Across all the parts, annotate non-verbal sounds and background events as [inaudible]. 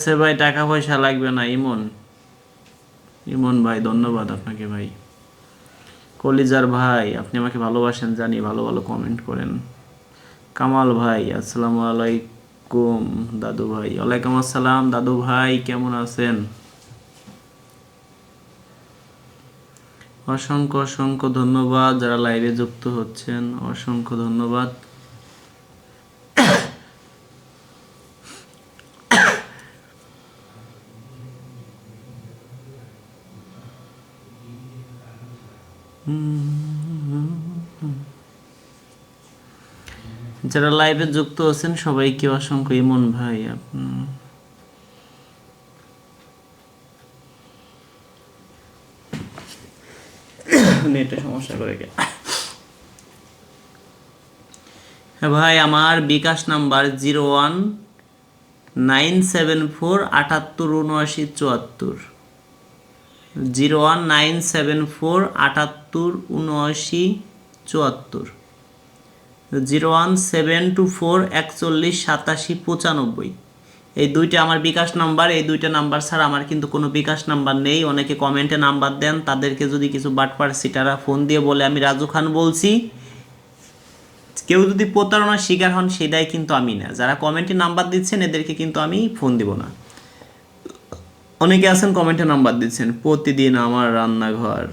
সে ভাই টাকা পয়সা লাগবে না, ইমন। ইমন, ভাই, ধন্যবাদ আপনাকে, ভাই। কলিজার ভাই, আপনি আমাকে ভালোবাসেন, জানি, ভালো ভালো কমেন্ট করেন। কামাল ভাই, আসসালামু আলাইকুম, দাদু ভাই। ওয়ালাইকুম আসসালাম, দাদু ভাই, কেমন আছেন? অসংখ্য অসংখ্য ধন্যবাদ যারা লাইভে যুক্ত হচ্ছেন। অসংখ্য ধন্যবাদ। যারা লাইভে যুক্ত আছেন সবাইকে অসংখ্য ইমন ভাই [coughs] নেটে সমস্যা করে গে হ্যাঁ ভাই আমার bKash number zero one nine seven four আটাত্তর উনআশি চুয়াত্তর। Zero one nine seven four আটাত্তর, উনআশি, চুয়াত্তর। Zero one seven two four একচল্লিশ সাতাশি পঁচানব্বই। এই দুইটা আমার বিকাশ নাম্বার, এই দুইটা নাম্বার ছাড়া আমার কিন্তু কোনো বিকাশ নাম্বার নেই। অনেকে কমেন্টে নাম্বার দেন, তাদেরকে যদি কিছু বাটপার সিটারা ফোন দিয়ে বলে, আমি রাজু খান বলছি। কেউ যদি প্রতারণার শিকার হন, সেটাই কিন্তু আমি না। যারা কমেন্টে নাম্বার দিচ্ছেন, এদেরকে কিন্তু আমি ফোন দিব না। অনেকে আছেন, কমেন্টে নাম্বার দিচ্ছেন, প্রতিদিন আমার রান্নাঘর।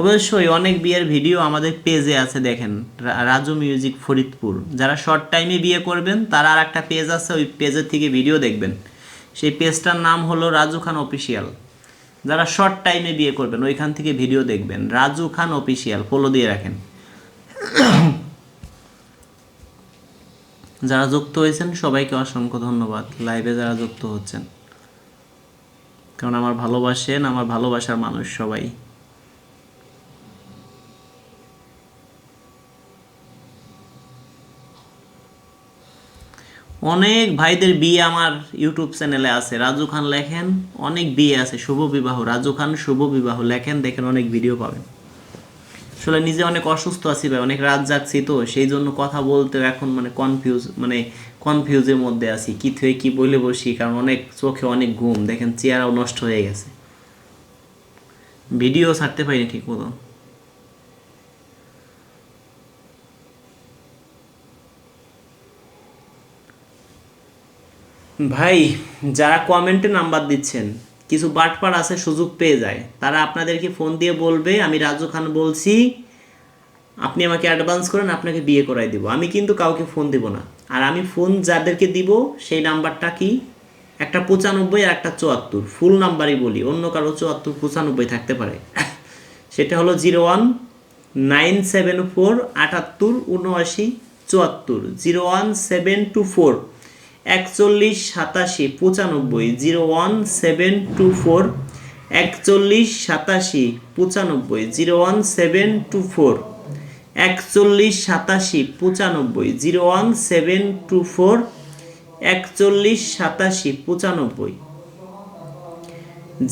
অবশ্যই অনেক বিয়ের ভিডিও আমাদের পেজে আছে, দেখেন রাজু মিউজিক ফরিদপুর। যারা শর্ট টাইমে বিয়ে করবেন, তারা আর একটা পেজ আছে, ওই পেজের থেকে ভিডিও দেখবেন। সেই পেজটার নাম হলো রাজু খান অফিসিয়াল। যারা শর্ট টাইমে বিয়ে করবেন, ওইখান থেকে ভিডিও দেখবেন। রাজু খান অফিসিয়াল, ফলো দিয়ে রাখেন। যারা যুক্ত হয়েছেন, সবাইকে অসংখ্য ধন্যবাদ। লাইভে যারা যুক্ত হচ্ছেন। কারণ আমার ভালোবাসেন, আমার ভালোবাসার মানুষ সবাই। অনেক ভাইদের বিয়ে আমার ইউটিউব চ্যানেলে আছে। রাজু খান লেখেন, অনেক বিয়ে আছে। শুভ বিবাহ। রাজু খান শুভ বিবাহ লেখেন, দেখেন অনেক ভিডিও পাবেন। আসলে নিজে অনেক অসুস্থ আছি ভাই, অনেক রাত জাগছি তো, সেই জন্য কথা বলতেও এখন মানে কনফিউজ মানে কনফিউজের মধ্যে আছি। কি থেকে কি বলে বসি, কারণ অনেক চোখে অনেক ঘুম, দেখেন চেয়ারও নষ্ট হয়ে গেছে। ভিডিও ছাড়তে পারিনি ঠিক মতো ভাই, যারা কমেন্টে নাম্বার দিচ্ছেন কিছু বাটপার আছে, সুযোগ পেয়ে যায়। তারা আপনাদেরকে ফোন দিয়ে বলবে, আমি রাজু খান বলছি, আপনি আমাকে অ্যাডভান্স করেন, আপনাকে বিয়ে করাই দিব। আমি কিন্তু কাউকে ফোন দিব না। আর আমি ফোন যাদেরকে দিব, সেই নাম্বারটা কি? একটা পঁচানব্বই আর একটা চুয়াত্তর। ফুল নাম্বারই বলি, অন্য কারও চুয়াত্তর, পঁচানব্বই থাকতে পারে। [coughs] সেটা হলো zero one nine seven four আটাত্তর উনআশি চুয়াত্তর। Zero one seven two four. একচল্লিশ সাতাশি, পঁচানব্বই, zero one seven two four, একচল্লিশ সাতাশি, পঁচানব্বই, zero one seven two four, একচল্লিশ সাতাশি, পঁচানব্বই, zero one seven two four, একচল্লিশ সাতাশি, পঁচানব্বই,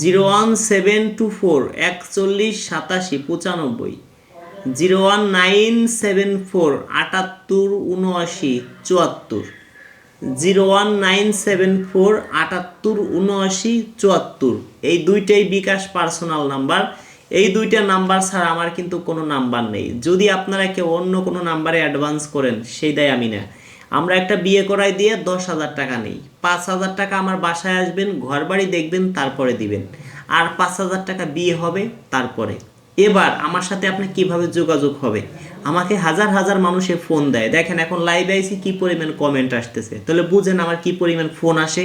zero one seven two four, একচল্লিশ সাতাশি, পঁচানব্বই, zero one nine seven four, আটাত্তর, উনআশি, চুয়াত্তর। Zero one nine seven four আটাত্তর উনআশি চুয়াত্তর। এই দুইটাই বিকাশ পার্সোনাল নাম্বার। এই দুইটা নাম্বার ছাড়া আমার কিন্তু কোনো নাম্বার নেই। যদি আপনারা কেউ অন্য কোনো নাম্বারে অ্যাডভান্স করেন সেইটাই আমি না। আমরা একটা বিয়ে করাই দিয়ে দশ হাজার টাকা নেই। পাঁচ হাজার টাকা আমার বাসায় আসবেন ঘর বাড়ি দেখবেন, তারপরে দিবেন। আর পাঁচ হাজার টাকা বিয়ে হবে, তারপরে। এবার আমার সাথে আপনি কীভাবে যোগাযোগ হবে? আমাকে হাজার হাজার মানুষে ফোন দেয়। দেখেন এখন লাইভে আইসি কি পরিমাণ কমেন্ট আসতেছে। তাহলে বুঝেন আমার কি পরিমাণ ফোন আসে।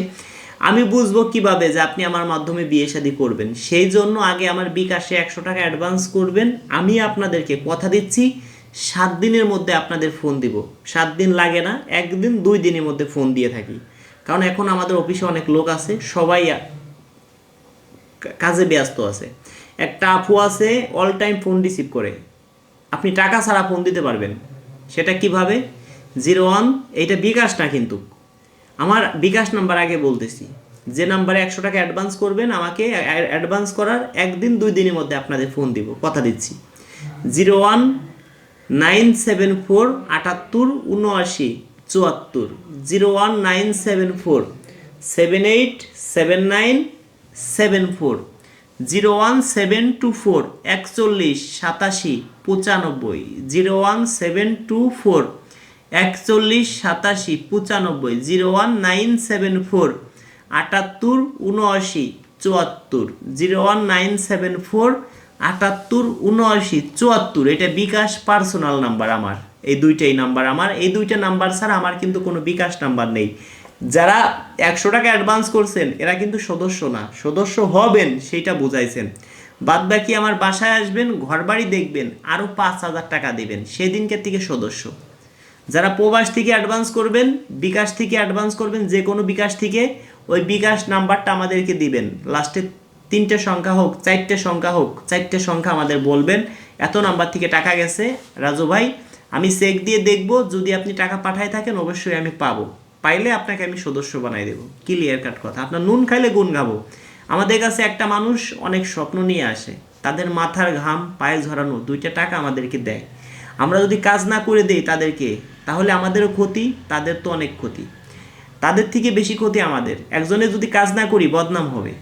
আমি বুঝব কীভাবে যে আপনি আমার মাধ্যমে বিয়ে শাদী করবেন। সেই জন্য আগে আমার বিকাশে একশো টাকা অ্যাডভান্স করবেন। আমি আপনাদেরকে কথা দিচ্ছি, সাত দিনের মধ্যে আপনাদের ফোন দিব। সাত দিন লাগে না, একদিন দুই দিনের মধ্যে ফোন দিয়ে থাকি। কারণ এখন আমাদের অফিসে অনেক লোক আছে, সবাই কাজে ব্যস্ত আছে। একটা আপু আছে অল টাইম ফোন রিসিভ করে। আপনি টাকা ছাড়া ফোন দিতে পারবেন। সেটা কীভাবে? জিরো ওয়ান এইটা বিকাশ না কিন্তু। আমার বিকাশ নাম্বার আগে বলতেছি। যে নাম্বারে একশো টাকা অ্যাডভান্স করবেন, আমাকে অ্যাডভান্স করার একদিন, দুই দিনের মধ্যে আপনাদের ফোন দিব। কথা দিচ্ছি। Zero one nine seven four আটাত্তর, উনআশি, চুয়াত্তর। Zero one nine seven four seven eight seven nine seven four zero one seven two four, একচল্লিশ সাতাশি, পঁচানব্বই। Zero one seven two four, একচল্লিশ সাতাশি, পঁচানব্বই। Zero one nine seven four, আটাত্তর, উনআশি, চুয়াত্তর। Zero one nine seven four, আটাত্তর, উনআশি, চুয়াত্তর। এটা বিকাশ পার্সোনাল নাম্বার আমার। এই দুইটাই নাম্বার আমার। এই দুইটা নাম্বার ছাড়া আমার কিন্তু কোনো বিকাশ নাম্বার নেই। যারা একশো টাকা অ্যাডভান্স করছেন, এরা কিন্তু সদস্য না। সদস্য হবেন, সেইটা বুঝাইছেন। বাদ বাকি আমার বাসায় আসবেন, ঘরবাড়ি দেখবেন আরও পাঁচ হাজার টাকা দেবেন। সেদিনকে থেকে সদস্য। যারা প্রবাস থেকে অ্যাডভান্স করবেন, বিকাশ থেকে অ্যাডভান্স করবেন, যে কোনো বিকাশ থেকে, ওই বিকাশ নাম্বারটা আমাদেরকে দিবেন। লাস্টে তিনটে সংখ্যা হোক, চারটে সংখ্যা হোক, চারটে সংখ্যা আমাদের বলবেন। এত নাম্বার থেকে টাকা গেছে, রাজু ভাই, আমি চেক দিয়ে দেখব, যদি আপনি টাকা পাঠায় থাকেন, অবশ্যই আমি পাবো। পাইলে আপনাকে আমি সদস্য বানাই দেবো। ক্লিয়ার কাট কথা। আপনার নুন খাইলে গুণ গাবো। আমাদের কাছে একটা মানুষ অনেক স্বপ্ন নিয়ে আসে। তাদের মাথার ঘাম, পায়ে ঝরানো দুইটা টাকা আমাদেরকে দেয়। আমরা যদি কাজ না করে দেই তাদেরকে, তাহলে আমাদেরও ক্ষতি, তাদের তো অনেক ক্ষতি। তাদের থেকে বেশি ক্ষতি আমাদের। একজনে যদি কাজ না করি, বদনাম হবে।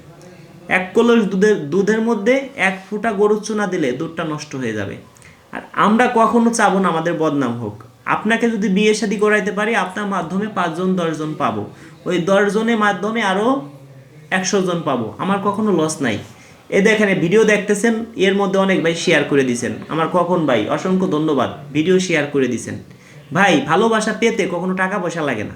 এক কলস দুধের দুধের মধ্যে এক ফুটা গরুর চুনা দিলে দুধটা নষ্ট হয়ে যাবে। আর আমরা কখনো চাবো না আমাদের বদনাম হোক। আপনাকে যদি বিয়ে শাদী করাইতে পারি, আপনার মাধ্যমে পাঁচজন, দশজন পাবো। ওই দশজনের মাধ্যমে আরও একশো জন পাবো। আমার কখনো লস নাই। এ দেখেন ভিডিও দেখতেছেন, এর মধ্যে অনেক ভাই শেয়ার করে দিছেন। আমার কখন ভাই? অসংখ্য ধন্যবাদ। ভিডিও শেয়ার করে দিছেন। ভাই, ভালোবাসা পেতে কখনো টাকা পয়সা লাগে না।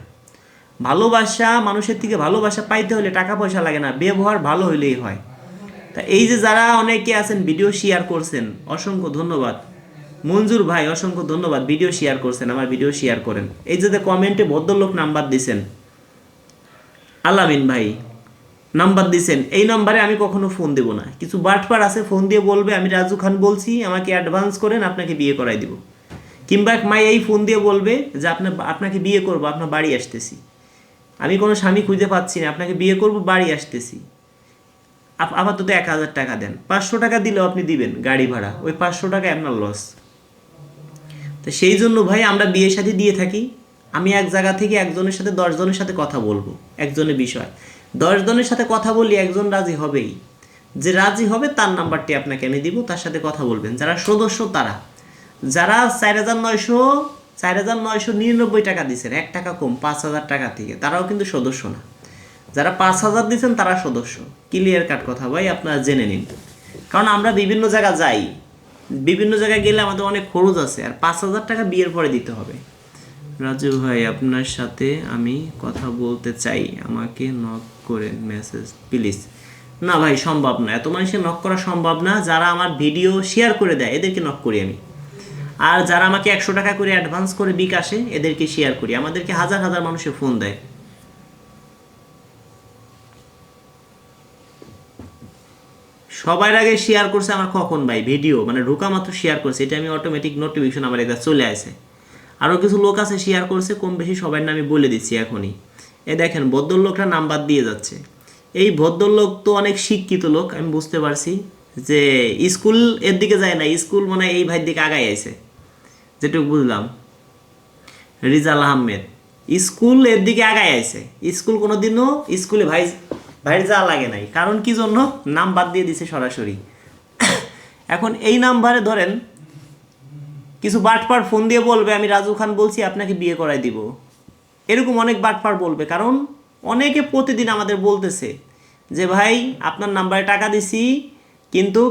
ভালোবাসা, মানুষের থেকে ভালোবাসা পাইতে হলে টাকা পয়সা লাগে না। ব্যবহার ভালো হইলেই হয়। তা এই যে যারা অনেকে আছেন ভিডিও শেয়ার করছেন, অসংখ্য ধন্যবাদ। মঞ্জুর ভাই, অসংখ্য ধন্যবাদ। ভিডিও শেয়ার করছেন, আমার ভিডিও শেয়ার করেন। এই যে কমেন্টে ভদ্রলোক নাম্বার দিছেন। আলামিন ভাই নাম্বার দিছেন। এই নাম্বারে আমি কখনো ফোন দেব না। কিছু বাটপার আছে ফোন দিয়ে বলবে, আমি রাজু খান বলছি, আমাকে অ্যাডভান্স করেন, আপনাকে বিয়ে করাই দিব। কিংবা এক মাই এই ফোন দিয়ে বলবে যে, আপনার আপনাকে বিয়ে করব, আপনার বাড়ি আসতেছি। আমি কোনো স্বামী খুঁজে পাচ্ছি না, আপনাকে বিয়ে করব, বাড়ি আসতেছি। আপ- আপাতত এক হাজার টাকা দেন। পাঁচশো টাকা দিলেও আপনি দিবেন, গাড়ি ভাড়া। ওই পাঁচশো টাকা আপনার লস তো সেই জন্য ভাই আমরা বিয়ে সাথে দিয়ে থাকি। আমি এক জায়গা থেকে একজনের সাথে, দশজনের সাথে কথা বলব, একজনের বিষয়। দশজনের সাথে কথা বলি একজন রাজি হবেই। যে রাজি হবে তার নাম্বারটি আপনাকে আমি দিব, তার সাথে কথা বলবেন। যারা সদস্য তারা। যারা চার হাজার নয়শো, চার হাজার নয়শো নিরানব্বই টাকা দিচ্ছেন এক টাকা কম, পাঁচ হাজার টাকা থেকে, তারাও কিন্তু সদস্য না। যারা পাঁচ হাজার দিচ্ছেন তারা সদস্য। ক্লিয়ার কাট কথা ভাই, আপনারা জেনে নিন। কারণ আমরা বিভিন্ন জায়গা যাই। বিভিন্ন জায়গায় গেলে আমাদের অনেক খরচ আছে, আর পাঁচ হাজার টাকা বিয়ের পরে দিতে হবে। রাজু ভাই, আপনার সাথে আমি কথা বলতে চাই। আমাকে নক করে মেসেজ প্লিজ না ভাই, সম্ভব না। এত মানুষের নক করা সম্ভব না, যারা আমার ভিডিও শেয়ার করে দেয়, এদেরকে নক করি আমি। আর যারা আমাকে একশো টাকা করে অ্যাডভান্স করে বিকাশে, এদেরকে শেয়ার করি। আমাদেরকে হাজার হাজার মানুষের ফোন দেয়। সবার আগে শেয়ার করছে, আমার কখন ভাই? ভিডিও মানে ঢোকা মাত্র শেয়ার করছে। এটা আমি অটোমেটিক নোটিফিকেশন আমার এটা চলে আসে। আরও কিছু লোক আছে শেয়ার করছে, কম বেশি সবার নামে বলে দিচ্ছি এখনই। এ দেখেন, ভদ্রলোকরা নাম্বার দিয়ে যাচ্ছে। এই ভদ্রলোক তো অনেক শিক্ষিত লোক, আমি বুঝতে পারছি যে স্কুলের দিকে যায় না স্কুল মানে এই ভাইয়ের দিকে আগায় আছে যেটুকু বুঝলাম। রিজাল আহমেদ স্কুলের দিকে আগায় আছে স্কুল কোনোদিনও স্কুলে ভাই ভাইয়ের যা লাগে নাই। কারণ কি জন্য? নাম্বার দিয়ে দিছে সরাসরি। এখন এই নাম্বারে ধরেন, কিছু বাটপার ফোন দিয়ে বলবে, আমি রাজু খান বলছি, আপনাকে বিয়ে করাই দিব। এরকম অনেক বাটপার বলবে। কারণ অনেকে প্রতিদিন আমাদের বলতেছে যে, ভাই, আপনার নাম্বারে টাকা দিছি, কিন্তু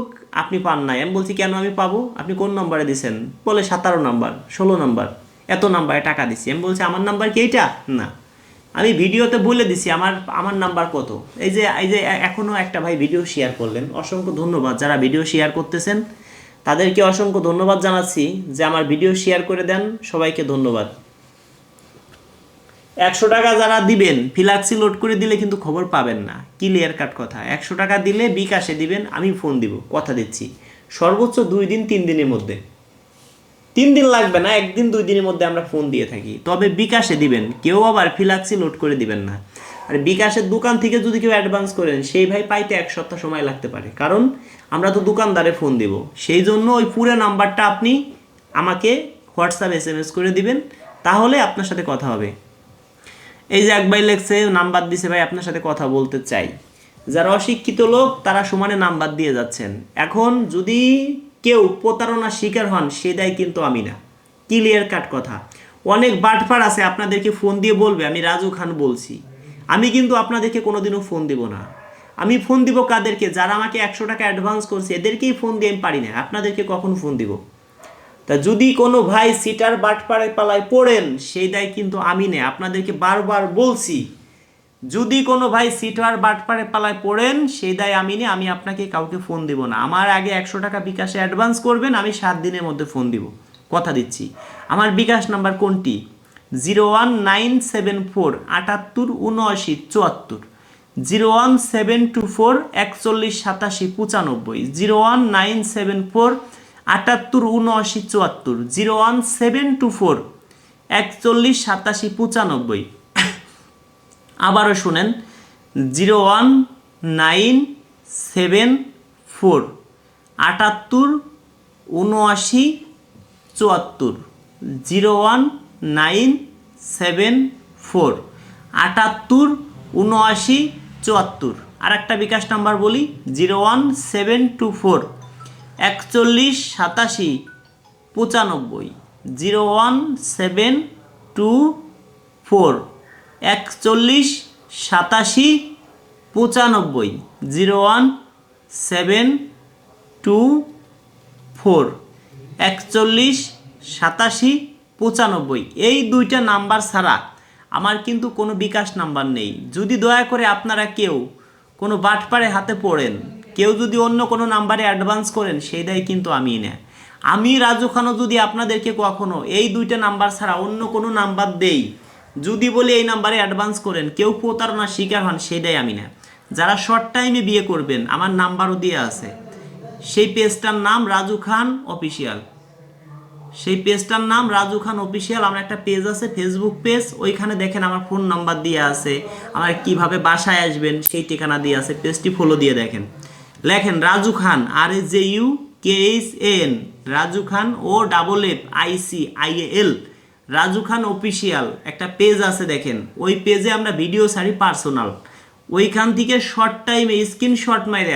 আপনি পান নাই। আমি বলছি, কেন আমি পাবো? আপনি কোন নম্বরে দিছেন? বলে সতেরো নাম্বার, ষোলো নাম্বার, এত নাম্বারে টাকা দিছি। আমি বলছি, আমার নাম্বার কি এইটা? না। আমি ভিডিওতে বলে দিছি, আমার আমার নাম্বার কত? এই যে এই যে এ- এখনও একটা ভাই ভিডিও শেয়ার করলেন, অসংখ্য ধন্যবাদ। যারা ভিডিও শেয়ার করতেছেন, তাদেরকে অসংখ্য ধন্যবাদ জানাচ্ছি যে আমার ভিডিও শেয়ার করে দেন, সবাইকে ধন্যবাদ। একশো টাকা যারা দিবেন, ফিলাক্সি লোড করে দিলে কিন্তু খবর পাবেন না। ক্লিয়ার কাট কথা। একশো টাকা দিলে বিকাশে দিবেন, আমি ফোন দিব, কথা দিচ্ছি। সর্বোচ্চ দুই দিন, তিন দিনের মধ্যে। তিন দিন লাগবে না, একদিন, দুই দিনের মধ্যে আমরা ফোন দিয়ে থাকি। তবে বিকাশে দিবেন, কেউ আবার ফিলাক্সি লোড করে দিবেন না। আর বিকাশের দোকান থেকে যদি কেউ অ্যাডভান্স করেন, সেই ভাই পাইতে এক সপ্তাহ সময় লাগতে পারে। কারণ আমরা তো দোকানদারে ফোন দিব। সেই জন্য ওই পুরো নাম্বারটা আপনি আমাকে হোয়াটসঅ্যাপ এস এম এস করে দিবেন, তাহলে আপনার সাথে কথা হবে। এই যে এক ভাই লেখছে, নাম্বার দিছে ভাই, আপনার সাথে কথা বলতে চাই। যারা অশিক্ষিত লোক, তারা সমানে নাম্বার দিয়ে যাচ্ছেন। এখন যদি কেউ প্রতারণার শিকার হন, সে দায় কিন্তু আমি না। ক্লিয়ার কাট কথা। অনেক বাটফার আছে, আপনাদেরকে ফোন দিয়ে বলবে, আমি রাজু খান বলছি। আমি কিন্তু আপনাদেরকে কোনোদিনও ফোন দিব না। আমি ফোন দিব কাদেরকে? যারা আমাকে একশো টাকা অ্যাডভান্স করছে, এদেরকেই ফোন দিয়ে আমি পারি না। আপনাদেরকে কখন ফোন দিব? তা যদি কোনো ভাই সিটার বাটপাড়ায় পালায় পড়েন, সেই দায় কিন্তু আমি নেই। আপনাদেরকে বারবার বলছি যদি কোনো ভাই সিটার বাটপাড়ে পালায় পড়েন, সেই দায় আমি নেই আমি আপনাকে কাউকে ফোন দিব না। আমার আগে একশো টাকা বিকাশে অ্যাডভান্স করবেন, আমি সাত দিনের মধ্যে ফোন দিব। কথা দিচ্ছি। আমার বিকাশ নাম্বার কোনটি? Zero one nine seven four আটাত্তর উনআশি চুয়াত্তর। Zero one seven two four একচল্লিশ সাতাশি পঁচানব্বই। Zero one nine seven four আটাত্তর উনআশি চুয়াত্তর। Zero one seven two four একচল্লিশ সাতাশি পঁচানব্বই। আবারও শুনেন, zero one nine seven four, আটাত্তর, উনআশি, চুয়াত্তর, zero one nine seven four, আটাত্তর, উনআশি, চুয়াত্তর। আর একটা বিকাশ নাম্বার বলি, zero one seven two four, একচল্লিশ, সাতাশি, পঁচানব্বই, zero one seven two four. একচল্লিশ, সাতাশি, পঁচানব্বই, zero one, seven, two, four. একচল্লিশ, সাতাশি, পঁচানব্বই। এই দুইটা নাম্বার ছাড়া আমার কিন্তু কোনো বিকাশ নাম্বার নেই। যদি দয়া করে আপনারা কেউ কোনো বাটপাড়ে হাতে পড়েন, কেউ যদি অন্য কোনো নাম্বারে অ্যাডভান্স করেন, সেই দায় কিন্তু আমি না। আমি রাজু খানও যদি আপনাদেরকে কখনো এই দুইটা নাম্বার ছাড়া অন্য কোনো নাম্বার দেই যদি বলি এই নাম্বারে অ্যাডভান্স করেন, কেউ প্রতারণার শিকার হন, সেটাই আমি না। যারা শর্ট টাইমে বিয়ে করবেন, আমার নাম্বারও দিয়ে আছে। সেই পেজটার নাম রাজু খান অফিসিয়াল সেই পেজটার নাম রাজু খান অফিসিয়াল আমার একটা পেজ আছে ফেসবুক পেজ ওইখানে দেখেন আমার ফোন নাম্বার দিয়ে আছে, আমার কীভাবে বাসায় আসবেন, সেই ঠিকানা দিয়ে আছে পেজটি ফলো দিয়ে দেখেন। লেখেন, Raju Khan R A J U K H N Raju Khan O double F I C I L Raju Khan official একটা পেজ আছে দেখেন। ওই পেজে আমরা ভিডিও ছাড়ি পার্সোনাল ওইখান থেকে শর্ট টাইমে স্ক্রিনশট মাইরে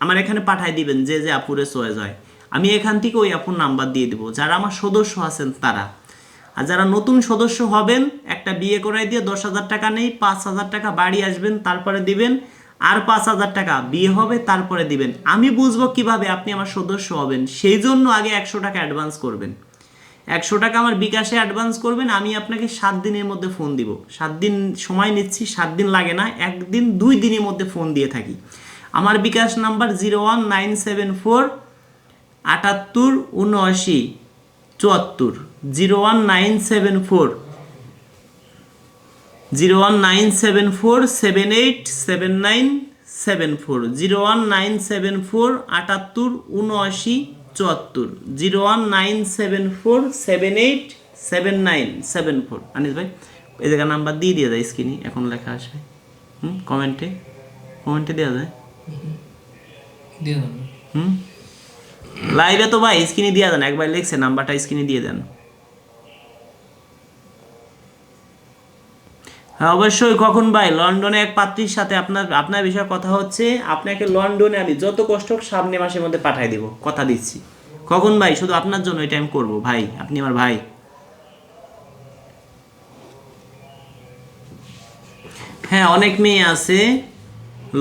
আমার এখানে পাঠাই দিবেন, যে যে আপুরে চয়েস হয়। আমি এখান থেকে ওই আপুর নাম্বার দিয়ে দিব। যারা আমার সদস্য আছেন তারা। আর যারা নতুন সদস্য হবেন, একটা বিয়ে করাই দিয়ে দশ হাজার টাকা নেই, পাঁচ হাজার টাকা বাড়ি আসবেন, তারপরে দিবেন। আর পাঁচ হাজার টাকা বিয়ে হবে, তারপরে দিবেন। আমি বুঝব কীভাবে আপনি আমার সদস্য হবেন, সেই জন্য আগে একশো টাকা অ্যাডভান্স করবেন। একশো টাকা আমার বিকাশে অ্যাডভান্স করবেন, আমি আপনাকে সাত দিনের মধ্যে ফোন দিব। সাত দিন সময় নিচ্ছি, সাত দিন লাগে না, একদিন দুই দিনের মধ্যে ফোন দিয়ে থাকি। আমার bKash number zero one nine seven four আটাত্তর উনআশি চুয়াত্তর। Zero one nine seven four, zero one nine seven four seven eight seven nine seven four. Zero one nine seven four আটাত্তর উনআশি চুয়াত্তর। Zero one nine seven four seven eight seven nine seven four. Anis ভাই এই জায়গায় number দিয়ে দিয়ে যায় স্ক্রিনে এখন লেখা আসবে হুম কমেন্টে কমেন্টে দেওয়া যায়। হুম। লাইভে তো ভাই স্ক্রিনে দিয়ে দেন একবার লিখছে নাম্বারটা স্ক্রিনে দিয়ে দেন। হ্যাঁ অবশ্যই, কখন ভাই? লন্ডনে এক পাত্রীর সাথে আপনার আপনার বিষয়ে কথা হচ্ছে। আপনাকে লন্ডনে আমি যত কষ্ট হোক সামনে মাসের মধ্যে পাঠাই দিব, কথা দিচ্ছি। কখন ভাই? শুধু আপনার জন্য এটা আমি করব। ভাই, আপনি আমার ভাই। হ্যাঁ অনেক মেয়ে আছে।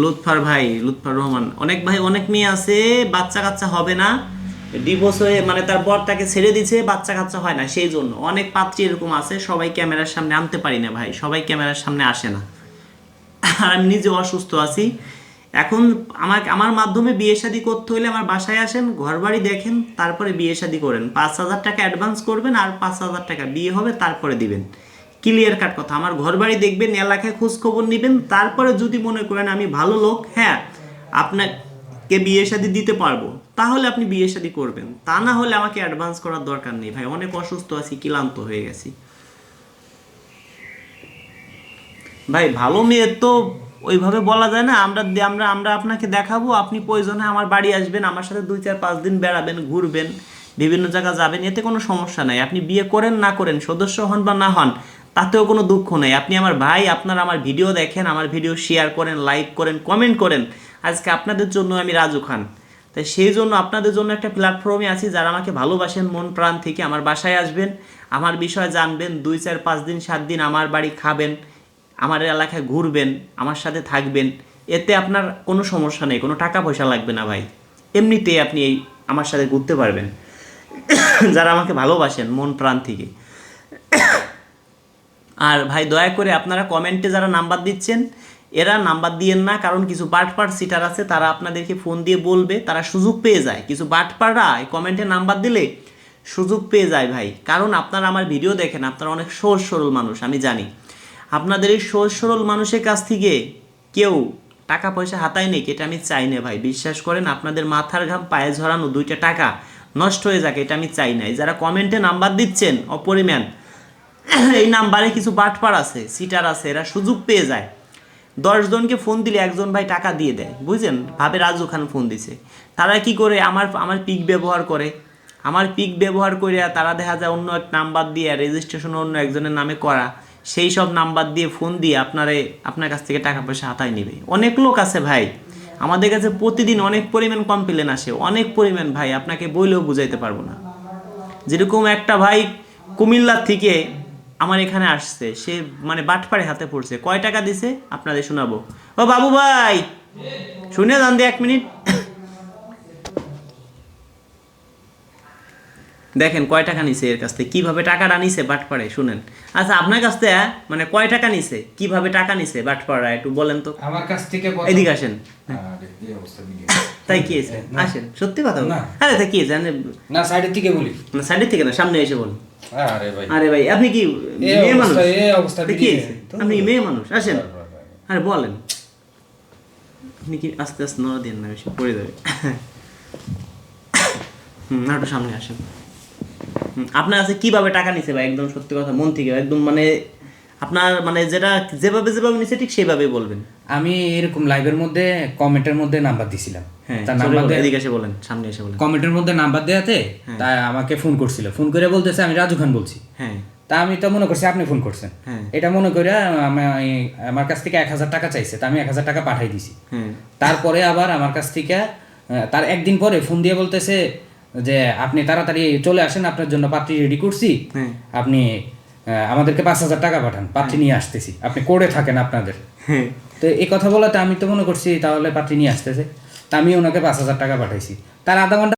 লুৎফার ভাই, লুৎফার রহমান। অনেক ভাই, অনেক মেয়ে আছে। বাচ্চা কাচ্চা হবে না। ডিভোর্স হয়ে মানে তার বরটাকে ছেড়ে দিছে বাচ্চা কাচ্চা হয় না, সেই জন্য। অনেক পাত্রী এরকম আছে, সবাই ক্যামেরার সামনে আনতে পারি না ভাই, সবাই ক্যামেরার সামনে আসে না। আর আমি নিজে অসুস্থ আছি। এখন আমার আমার মাধ্যমে বিয়ে শাদী করতে হলে আমার বাসায় আসেন ঘর বাড়ি দেখেন, তারপরে বিয়ে শাদী করেন। পাঁচ হাজার টাকা অ্যাডভান্স করবেন আর পাঁচ হাজার টাকা বিয়ে হবে, তারপরে দিবেন। ক্লিয়ার কাট কথা। আমার ঘর বাড়ি দেখবেন, এলাকায় খোঁজ খবর নেবেন, তারপরে যদি মনে করেন আমি ভালো লোক হ্যাঁ আপনাকে বিয়ে শাদি দিতে পারব। তাহলে আপনি বিয়ে শাদী করবেন। তা না হলে আমাকে অ্যাডভান্স করার দরকার নেই। ভাই, অনেক অসুস্থ আছি, ক্লান্ত হয়ে গেছি। ভাই, ভালো মেয়ে তো ওইভাবে বলা যায় না। আমরা আমরা আমরা আপনাকে দেখাবো। আপনি প্রয়োজনে আমার বাড়ি আসবেন, আমার সাথে দুই, চার, পাঁচ দিন বেড়াবেন, ঘুরবেন, বিভিন্ন জায়গা যাবেন। এতে কোনো সমস্যা নাই। আপনি বিয়ে করেন, না করেন, সদস্য হন বা না হন, তাতেও কোনো দুঃখ নেই। আপনি আমার ভাই, আপনার আমার ভিডিও দেখেন, আমার ভিডিও শেয়ার করেন লাইক করেন কমেন্ট করেন। আজকে আপনাদের জন্য আমি রাজু খান। তাই সেই জন্য আপনাদের জন্য একটা প্ল্যাটফর্মে আছি যারা আমাকে ভালোবাসেন, মন প্রাণ থেকে আমার বাসায় আসবেন, আমার বিষয় জানবেন, দুই, চার, পাঁচ দিন, সাত দিন আমার বাড়ি খাবেন, আমার এলাকায় ঘুরবেন, আমার সাথে থাকবেন, এতে আপনার কোনো সমস্যা নেই, কোনো টাকা পয়সা লাগবে না ভাই। এমনিতেই আপনি এই আমার সাথে ঘুরতে পারবেন। যারা আমাকে ভালোবাসেন, মন প্রাণ থেকে। আর ভাই দয়া করে আপনারা কমেন্টে যারা নাম্বার দিচ্ছেন এরা নাম্বার দিয়েন না, কারণ কিছু বাটপার সিটার আছে, তারা আপনাদেরকে ফোন দিয়ে বলবে, তারা সুযোগ পেয়ে যায়। কিছু বাটপাররা কমেন্টে নাম্বার দিলে সুযোগ পেয়ে যায় ভাই। কারণ আপনারা আমার ভিডিও দেখেন, আপনারা অনেক সহজ সরল মানুষ, আমি জানি। আপনাদের এই সহজ সরল মানুষের কাছ থেকে কেউ টাকা পয়সা হাতায় নেই, এটা আমি চাই না ভাই। বিশ্বাস করেন, আপনাদের মাথার ঘাম, পায়ে ঝরানো দুইটা টাকা নষ্ট হয়ে যাক, এটা আমি চাই না। এই যারা কমেন্টে নাম্বার দিচ্ছেন, অপরিমাণ, এই নাম্বারে কিছু বাটপার আছে সিটার আছে, এরা সুযোগ পেয়ে যায়। দশজনকে ফোন দিলে একজন ভাই টাকা দিয়ে দেয়, বুঝছেন? ভাবে রাজু খান ফোন দিছে। তারা কি করে? আমার আমার পিক ব্যবহার করে। আমার পিক ব্যবহার করে তারা দেখা যায় অন্য এক নাম্বার দিয়ে রেজিস্ট্রেশন অন্য একজনের নামে করা। সেই সব নাম্বার দিয়ে ফোন দিয়ে আপনারে, আপনার কাছ থেকে টাকা পয়সা হাতায় নেবে। অনেক লোক আছে ভাই। আমাদের কাছে প্রতিদিন অনেক পরিমাণ কমপ্লেন আসে। অনেক পরিমাণ ভাই, আপনাকে বইলেও বুঝাইতে পারব না। যেরকম একটা ভাই কুমিল্লার থেকে আমার এখানে আসছে, সে মানে বাটপাড়ে হাতে পড়ছে। কয় টাকা দিছে? আপনাদের শোনাবো। ও বাবু ভাই! শুনে যান দিয়ে এক মিনিট। দেখেন কয় টাকা নিছে এর কাছ থেকে? কীভাবে টাকাটা নিছে বাটপাড়ে শুনেন। আচ্ছা আপনার কাছ থেকে মানে কয় টাকা নিছে? কীভাবে টাকা নিছে বাটপাড়া একটু বলেন তো। আমার কাছ থেকে এদিকে আসেন। তাই কি আসেন সত্যি কথা। আরে তাই কি হয়েছে? না সাইডের থেকে বলি। না সাইডের থেকে না সামনে এসে বলুন। আরে ভাই। আরে ভাই আপনি কি মেয়ে মানুষ? কি। আপনি মেয়ে মানুষ? আসেন। আরে বলেন। আপনি কি আস্তে আস্তে নড়া দিন না বেশি পড়ে যাবে। হুম একটু সামনে আসেন। আপনার কাছে কীভাবে টাকা নিছে ভাই? একদম সত্যি কথা মন থেকে একদম মানে আপনার মানে যেটা যেভাবে যেভাবে নিছে ঠিক সেভাবে বলবেন। আমি এরকম লাইভের মধ্যে কমেন্টের মধ্যে নাম্বার দিছিলাম। হ্যাঁ তার নাম্বার এদিকে এসে বলেন সামনে এসে বলেন। কমেন্টের মধ্যে নাম্বার দেয়াতে তাই আমাকে ফোন করছিল। ফোন করে বলতেছে আমি রাজু খান বলছি। হ্যাঁ। তা আমি তো মনে করছি আপনি ফোন করছেন। হ্যাঁ। এটা মনে করে আমার কাছ থেকে এক হাজার টাকা চাইছে তা আমি এক হাজার টাকা পাঠাই দিছি। হ্যাঁ। তারপরে আবার আমার কাছ থেকে তার একদিন পরে ফোন দিয়ে বলতেছে যে আপনি তাড়াতাড়ি চলে আসেন আপনার জন্য পাত্রী রেডি করছি। হ্যাঁ। আপনি আমাদেরকে পাঁচ হাজার টাকা পাঠান পাত্রী নিয়ে আসতেছি। আপনি করে থাকেন আপনাদের। হ্যাঁ। তো এই কথা বলাতে আমি তো মনে করছি তাহলে পাত্রী নিয়ে আসতেছে। তা আমি ওনাকে পাঁচ হাজার টাকা পাঠাইছি। তার আধা ঘণ্টা